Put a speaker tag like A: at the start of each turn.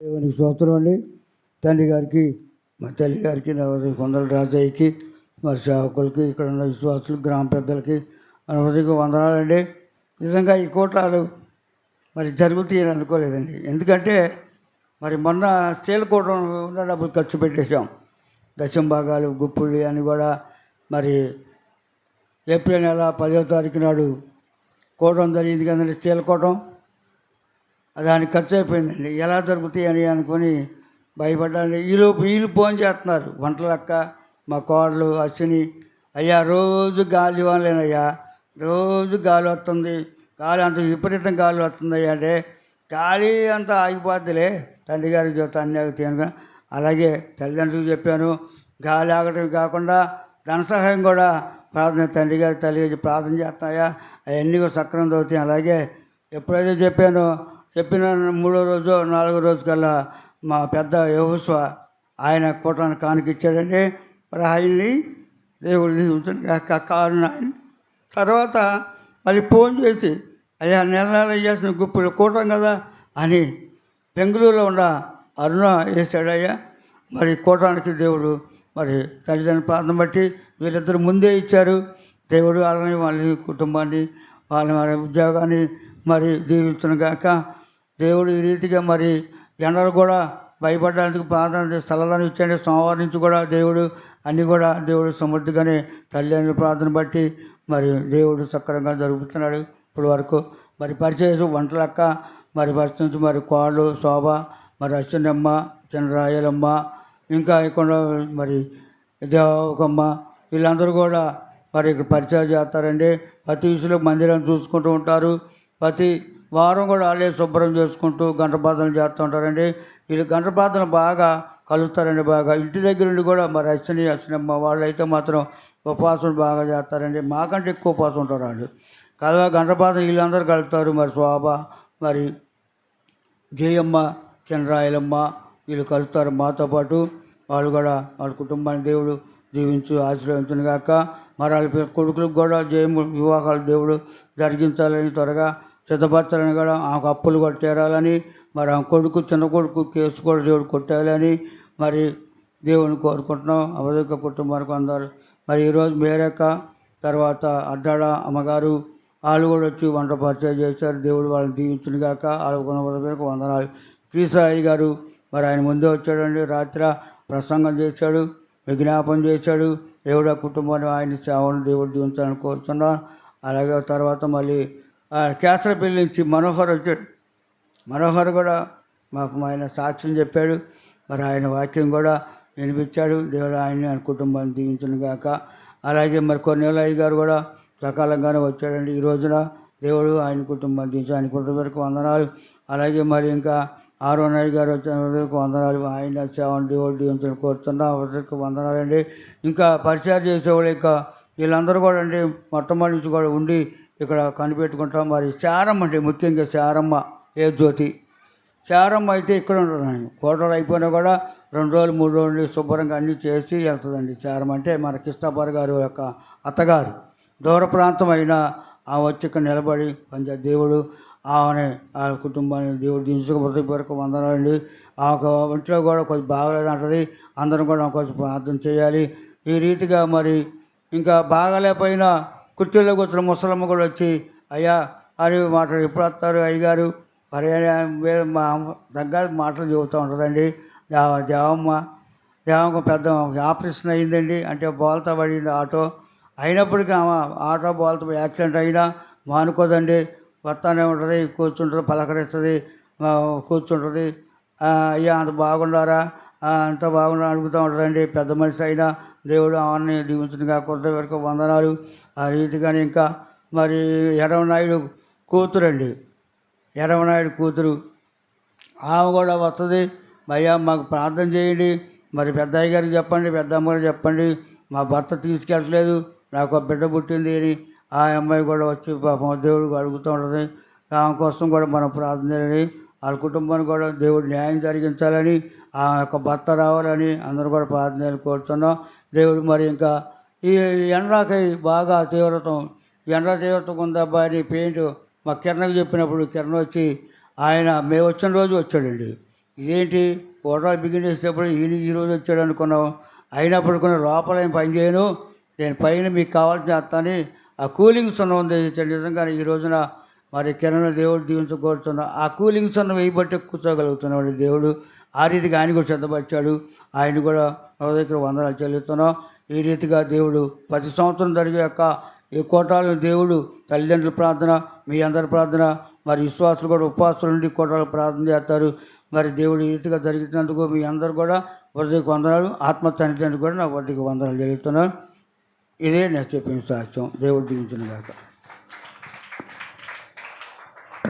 A: దేవునికి స్తోత్రం అండి. తండ్రి గారికి మా తల్లి గారికి నా ఉదయం కొందరు రాజయ్యకి మరి సేవకులకి ఇక్కడ ఉన్న విశ్వాసులు గ్రామ పెద్దలకి నా హృదయకు వందనాలండి నిజంగా ఈ కోట్లాలు మరి జరుగుతాయని అనుకోలేదండి. ఎందుకంటే మరి మొన్న స్టీల్ కూటం ఉన్న డబ్బులు ఖర్చు పెట్టేశాం. దశం భాగాలు గుప్పులు అని కూడా మరి ఏప్రిల్ నెల పదో తారీఖు నాడు కూటం జరిగింది కదండి స్టీల్ కూటం దానికి ఖర్చు అయిపోయిందండి. ఎలా దొరుకుతాయి అని అనుకొని భయపడ్డాను. ఈలోపు వీళ్ళు ఫోన్ చేస్తున్నారు. వంటలక్క మా కోడలు అశ్విని అయ్యా రోజు గాలి ఇవ్వలేనయ్యా రోజు గాలి వస్తుంది. గాలి అంత విపరీతం గాలి వస్తుంది అయ్యా అంటే గాలి అంతా ఆగిపోద్దిలే. తండ్రి గారికి చెప్తా అన్ని ఆగుతాయి అలాగే తల్లిదండ్రులకు చెప్పాను. గాలి ఆగటం కాకుండా ధన సహాయం కూడా ప్రార్థన తండ్రి గారి తల్లి ప్రార్థన చేస్తాయా అవన్నీ కూడా సక్రమం దొరుకుతాయి అలాగే ఎప్పుడైతే చెప్పానో చెప్పిన మూడో రోజు నాలుగో రోజు కల్లా మా పెద్ద యహోస్వ ఆయన కూటానికి కానుకిచ్చాడండి. మరి ఆయన్ని దేవుడు దీవించండి కాక ఆయన. తర్వాత మళ్ళీ ఫోన్ చేసి అయ్యా నెల నెల చేసిన గుప్పులు కూటం కదా అని బెంగళూరులో ఉన్న అరుణ వేసాడయ్యా మరి కూటానికి దేవుడు మరి తల్లిదండ్రుల ప్రాంతం బట్టి వీళ్ళిద్దరు ముందే ఇచ్చారు. దేవుడు వాళ్ళని వాళ్ళ కుటుంబాన్ని వాళ్ళ మరి ఉద్యోగాన్ని మరి దీవించను గాక. దేవుడు ఈ రీతిగా మరి ఎండలు కూడా భయపడడానికి ప్రార్థన చల్లదనం చల్లదాన్ని ఇచ్చాడు సోమవారం నుంచి కూడా దేవుడు అన్నీ కూడా దేవుడు సమృద్ధిగానే తల్లిదండ్రుల ప్రార్థన బట్టి మరి దేవుడు సక్రంగా జరుగుతున్నాడు ఇప్పటి వరకు. మరి పరిచయం వంటలక్క మరి ఫస్ట్ నుంచి మరి కోళ్ళు శోభ మరి అశ్వినమ్మ చిన్నరాయలమ్మ ఇంకా ఇక్కడ మరి దేవకమ్మ వీళ్ళందరూ కూడా మరి ఇక్కడ పరిచయం చేస్తారండి. ప్రతి విషయంలో మందిరం చూసుకుంటూ ఉంటారు. ప్రతి వారం కూడా వాళ్ళే శుభ్రం చేసుకుంటూ గంట ప్రార్థనలు చేస్తూ ఉంటారండి. వీళ్ళు గంట బాగా కలుస్తారండి బాగా. ఇంటి దగ్గర నుండి కూడా మరి అశ్విని అశ్వినమ్మ వాళ్ళు అయితే మాత్రం ఉపవాసం బాగా చేస్తారండి. మాకంటే ఎక్కువ ఉపవాసం ఉంటారు వాళ్ళు. కదా గంట ప్రార్థన వీళ్ళందరూ కలుపుతారు మరి శోభ మరి జయమ్మ చంద్రాయలమ్మ వీళ్ళు కలుస్తారు మాతో పాటు. వాళ్ళు కూడా వాళ్ళ కుటుంబాన్ని దేవుడు దీవించు ఆశీర్వదించును గాక మరి వాళ్ళ కొడుకులకు కూడా జయము వివాహాలు దేవుడు జరిగించాలని త్వరగా సిద్ధపరచాలని కూడా ఆమెకు అప్పులు కూడా తీరాలని మరి ఆమె కొడుకు చిన్న కొడుకు కేసు కూడా దేవుడు కొట్టాలని మరి దేవుని కోరుకుంటున్నాం. అవధిక కుటుంబానికి అందరు. మరి ఈరోజు మేరక తర్వాత అడ్డాడ అమ్మగారు వాళ్ళు కూడా వచ్చి వంట పరిచయం చేశారు. దేవుడు వాళ్ళని దీవించును గాక. వాళ్ళకు వందనాలు. శ్రీసాయి గారు మరి ఆయన ముందే వచ్చాడండి. రాత్రి ప్రసంగం చేశాడు విజ్ఞాపం చేశాడు. దేవుడు ఆ కుటుంబాన్ని ఆయన సేవను దేవుడు దీవించాలని కోరుతున్నాను అలాగే తర్వాత మళ్ళీ కేసరపల్లి నుంచి మనోహర్ వచ్చాడు. మనోహర్ కూడా మాకు ఆయన సాక్ష్యం చెప్పాడు. మరి ఆయన వాక్యం కూడా వినిపించాడు. దేవుడు ఆయన్ని ఆయన కుటుంబాన్ని దీవించను గాక. అలాగే మరి కొన్నేళ్ళ గారు కూడా సకాలంగానే వచ్చాడండి. ఈ రోజున దేవుడు ఆయన కుటుంబాన్ని దీవించి ఆయన కుటుంబానికి వందనాలు. అలాగే మరి ఇంకా ఆరో నాయ్ గారు వచ్చిన వరకు వందనాలు. ఆయన సేవను దేవుడు దీవించని కోరుతున్నా. అవసరికి వందనాలండి. ఇంకా పరిచయం చేసేవాళ్ళు ఇంకా వీళ్ళందరూ కూడా అండి మొట్టమొదటి నుంచి కూడా ఉండి ఇక్కడ కనిపెట్టుకుంటాం. మరి చారమ్మ అండి ముఖ్యంగా చారమ్మ ఏ జ్యోతి? చారమ్మ అయితే ఇక్కడ ఉంటుందండి కోటలు అయిపోయినా కూడా రెండు రోజులు మూడు రోజులు శుభ్రంగా అన్నీ చేసి వెళ్తుందండి చారమ్మ అంటే మన కృష్ణాపర్ గారు యొక్క అత్తగారు. దూర ప్రాంతం అయినా ఆ వచ్చి ఇక్కడ నిలబడి పంచ దేవుడు ఆమె ఆ కుటుంబాన్ని దేవుడు దించుకు వరకు వందనాలండి ఆ ఒక ఇంట్లో కూడా కొంచెం బాగలేదంటది. అందరం కూడా కొంచెం ప్రార్థన చేయాలి. ఈ రీతిగా మరి ఇంకా బాగాలేకపోయినా కుర్చీలో కూర్చున్న ముసలమ్మ కూడా వచ్చి అయ్యా అని మాటలు ఎప్పుడు వస్తారు అయ్యగారు? మరి వే- మా దగ్గర మాటలు చెబుతూ ఉంటుందండి. దేవ దేవమ్మ దేవమ్మ పెద్ద ఆపరేషన్ అయిందండి. అంటే బోల్తా పడింది ఆటో. అయినప్పటికీ ఆమె ఆటో బోల్తా యాక్సిడెంట్ అయినా మానుకోదండి. వస్తానే ఉంటుంది కూర్చుంటుంది పలకరిస్తుంది కూర్చుంటుంది. అయ్యా అంత బాగుండారా అంత బాగుండా అడుగుతూ ఉంటారండి పెద్ద మనిషి అయినా దేవుడు ఆమెని దీవించుగా కాకుండా వరకు వందనాలు. ఆ రీతిగానే ఇంకా మరి ఎర్రవనాయుడు కూతురండి. ఎర్రవనాయుడు కూతురు. ఆమె కూడా వస్తుంది. భయ్యా మాకు ప్రార్థన చేయండి. మరి పెద్ద గారికి చెప్పండి పెద్ద అమ్మగారు చెప్పండి. మా భర్త తీసుకెళ్ళట్లేదు. నాకు ఆ బిడ్డ పుట్టింది అని ఆ అమ్మాయి కూడా వచ్చి పాపం దేవుడు అడుగుతూ ఉంటుంది. ఆమె కోసం కూడా మనం ప్రార్థన చేయాలని వాళ్ళ కుటుంబాన్ని కూడా దేవుడు న్యాయం జరిగించాలని ఆ యొక్క భర్త రావాలని అందరూ కూడా ప్రార్థనలు కోరుతున్నాం దేవుడు మరి ఇంకా ఈ ఎండ్రాకై బాగా తీవ్రతం ఎండ తీవ్రత ఉందబ్బా అని పెయింట్ మా కిరణకు చెప్పినప్పుడు కిరణ్ వచ్చి ఆయన మేము వచ్చిన రోజు వచ్చాడండి. ఇదేంటి? ఓటర్లు బిగిన్ చేసేటప్పుడు ఈయన ఈ రోజు వచ్చాడు అనుకున్నాం. అయినప్పుడు కూడా లోపల ఏం పని చేయను. నేను పైన మీకు కావాల్సిన అత్తని ఆ కూలింగ్ సున్నం ఉంది ఇచ్చాడు నిజంగా ఈ రోజున మరి కిరణ్ దేవుడు దీవించకూడుతున్నా ఆ కూలింగ్ సున్నం వేయబట్టి కూర్చోగలుగుతున్నాడు దేవుడు. ఆ రీతిగా ఆయన కూడా సిద్ధపరిచాడు ఆయన కూడా దగ్గర వందనాలు చెల్లుతున్నాం ఈ రీతిగా దేవుడు ప్రతి సంవత్సరం జరిగే యొక్క ఈ కోటాలు దేవుడు తల్లిదండ్రుల ప్రార్థన మీ అందరి ప్రార్థన మరి విశ్వాసులు కూడా ఉపవాసులు నుండి కోటాలు ప్రార్థన చేస్తారు. మరి దేవుడు ఈ రీతిగా జరిగినందుకు మీ అందరు కూడా వృద్ధికి వందనాలు. ఆత్మ తండ్రి కూడా నా వృద్ధికి వందనాలు జరుగుతున్నాను ఇదే నేను చెప్పిన సాక్ష్యం. దేవుడు దీవించిన కాక